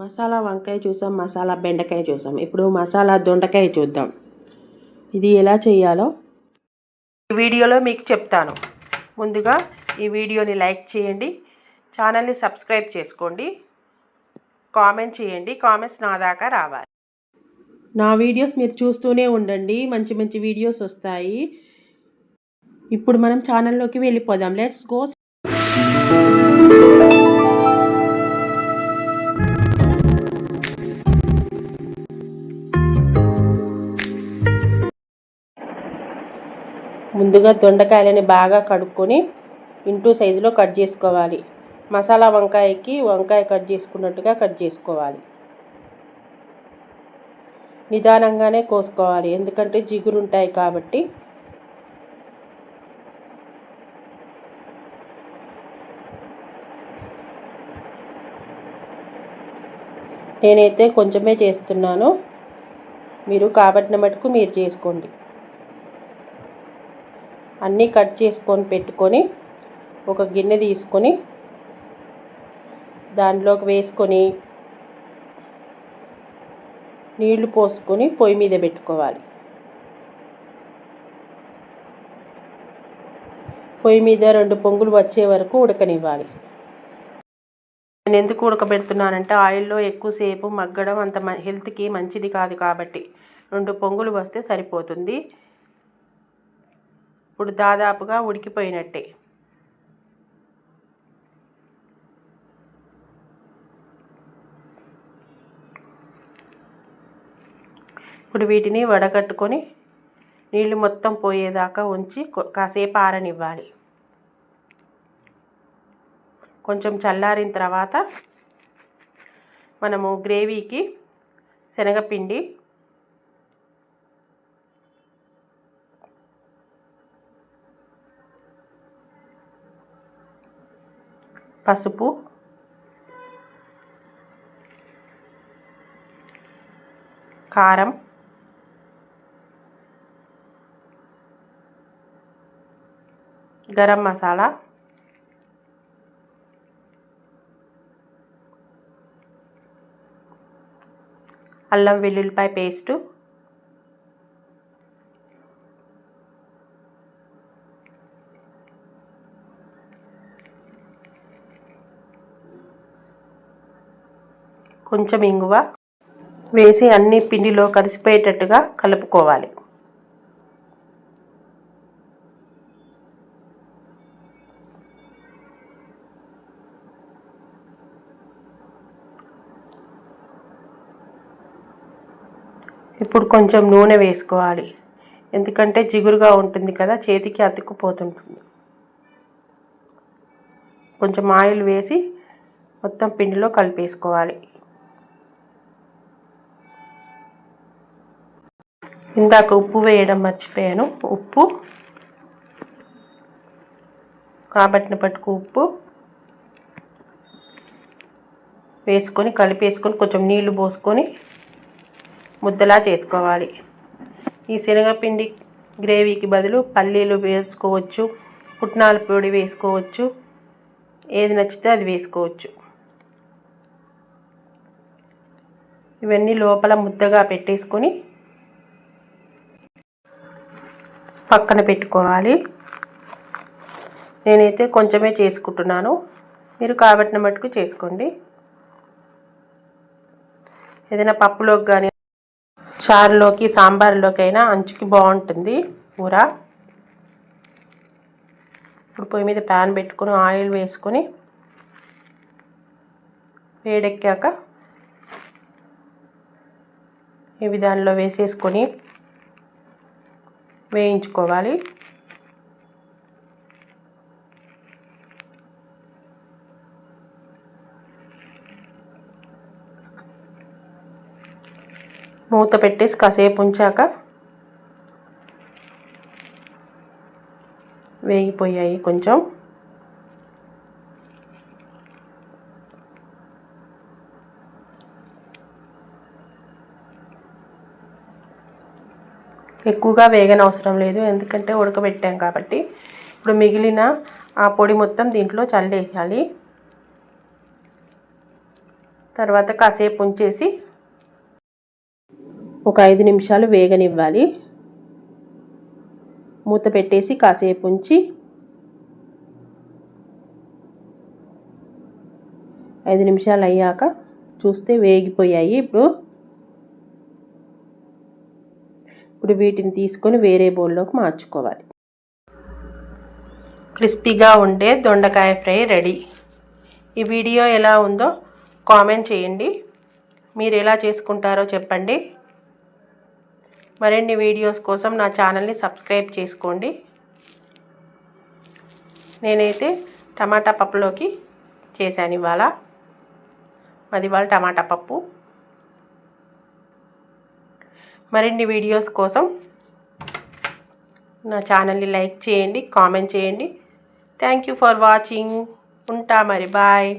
మసాలా వంకాయ చూసాం మసాలా బెండకాయ చూసాం. ఇప్పుడు మసాలా దొండకాయ చూద్దాం. ఇది ఎలా చేయాలో ఈ వీడియోలో మీకు చెప్తాను. ముందుగా ఈ వీడియోని లైక్ చేయండి ఛానల్ని సబ్స్క్రైబ్ చేసుకోండి కామెంట్ చేయండి కామెంట్స్ నా దాకా రావాలి. నా వీడియోస్ మీరు చూస్తూనే ఉండండి మంచి మంచి వీడియోస్ వస్తాయి. ఇప్పుడు మనం ఛానల్లోకి వెళ్ళిపోదాం. లెట్స్ గో ముందుగా దొండకాయలని బాగా కడుక్కొని ఇంటూ సైజులో కట్ చేసుకోవాలి. మసాలా వంకాయకి వంకాయ కట్ చేసుకున్నట్టుగా కట్ చేసుకోవాలి. నిదానంగానే కోసుకోవాలి. ఎందుకంటే జిగురు ఉంటాయి కాబట్టి. నేనైతే కొంచెమే చేస్తున్నాను. మీరు కాబట్టిన మటుకు మీరు చేసుకోండి. అన్నీ కట్ చేసుకొని పెట్టుకొని ఒక గిన్నె తీసుకొని దాంట్లోకి వేసుకొని నీళ్ళు పోసుకొని పొయ్యి మీద పెట్టుకోవాలి. పొయ్యి మీద రెండు పొంగులు వచ్చే వరకు ఉడకనివ్వాలి. నేను ఎందుకు ఉడకబెడుతున్నానంటే ఆయిల్లో ఎక్కువసేపు మగ్గడం అంత హెల్త్కి మంచిది కాదు కాబట్టి. రెండు పొంగులు వస్తే సరిపోతుంది. ఇప్పుడు దాదాపుగా ఉడికిపోయినట్టే. ఇప్పుడు వీటిని వడగట్టుకొని నీళ్ళు మొత్తం పోయేదాకా ఉంచి కాసేపు ఆరనివ్వాలి. కొంచెం చల్లారిన తర్వాత మనము గ్రేవీకి శనగపిండి పసుపు. కారం. గరం మసాలా. అల్లం వెల్లుల్లిపాయ పేస్టు. కొంచెం ఇంగువ వేసి అన్ని పిండిలో కలిసిపోయేటట్టుగా కలుపుకోవాలి. ఇప్పుడు కొంచెం నూనె వేసుకోవాలి. ఎందుకంటే జిగురుగా ఉంటుంది కదా చేతికి అతుక్కుపోతుంటుంది. కొంచెం ఆయిల్ వేసి మొత్తం పిండిలో కలిపేసుకోవాలి. ఇందాక ఉప్పు వేయడం మర్చిపోయాను. ఉప్పు. కాబట్టిన పట్టుకు ఉప్పు. వేసుకొని కలిపేసుకొని కొంచెం నీళ్ళు పోసుకొని ముద్దలా చేసుకోవాలి. ఈ శనగపిండి గ్రేవీకి బదులు పల్లీలు వేసుకోవచ్చు పుట్నాల పొడి వేసుకోవచ్చు ఏది నచ్చితే అది వేసుకోవచ్చు. ఇవన్నీ లోపల ముద్దగా పెట్టేసుకొని పక్కన పెట్టుకోవాలి. నేనైతే కొంచెమే చేసుకుంటున్నాను. మీరు కాబట్టిన మట్టుకు చేసుకోండి. ఏదైనా పప్పులోకి కానీ చారులోకి సాంబార్లోకి అయినా అంచుకి బాగుంటుంది కూర. ఇప్పుడు పొయ్యి మీద ప్యాన్ పెట్టుకొని ఆయిల్ వేసుకొని వేడెక్కాక ఇవి దానిలో వేసేసుకొని వేయించుకోవాలి. మూత పెట్టేసి కాసేపు ఉంచాక వేగిపోయాయి కొంచెం. ఎక్కువగా వేగనవసరం లేదు. ఎందుకంటే ఉడకబెట్టాం కాబట్టి. ఇప్పుడు మిగిలిన ఆ పొడి మొత్తం దీంట్లో చల్లేయాలి. తర్వాత కాసేపు ఉంచేసి ఒక ఐదు నిమిషాలు వేగనివ్వాలి. మూత పెట్టేసి కాసేపు ఉంచి ఐదు నిమిషాలు అయ్యాక చూస్తే వేగిపోయాయి. ఇప్పుడు ఇప్పుడు వీటిని తీసుకొని వేరే బౌల్లోకి మార్చుకోవాలి. క్రిస్పీగా ఉండే దొండకాయ ఫ్రై రెడీ. ఈ వీడియో ఎలా ఉందో కామెంట్ చేయండి. మీరు ఎలా చేసుకుంటారో చెప్పండి. మరిన్ని వీడియోస్ కోసం నా ఛానల్ని సబ్స్క్రైబ్ చేసుకోండి. నేనైతే టమాటా పప్పులోకి చేశాను ఇవాళ. అది ఇవాళ టమాటా పప్పు. మరిన్ని వీడియోస్ కోసం నా ఛానల్ని లైక్ చేయండి కామెంట్ చేయండి. థ్యాంక్ యూ ఫర్ వాచింగ్ ఉంటా మరి బాయ్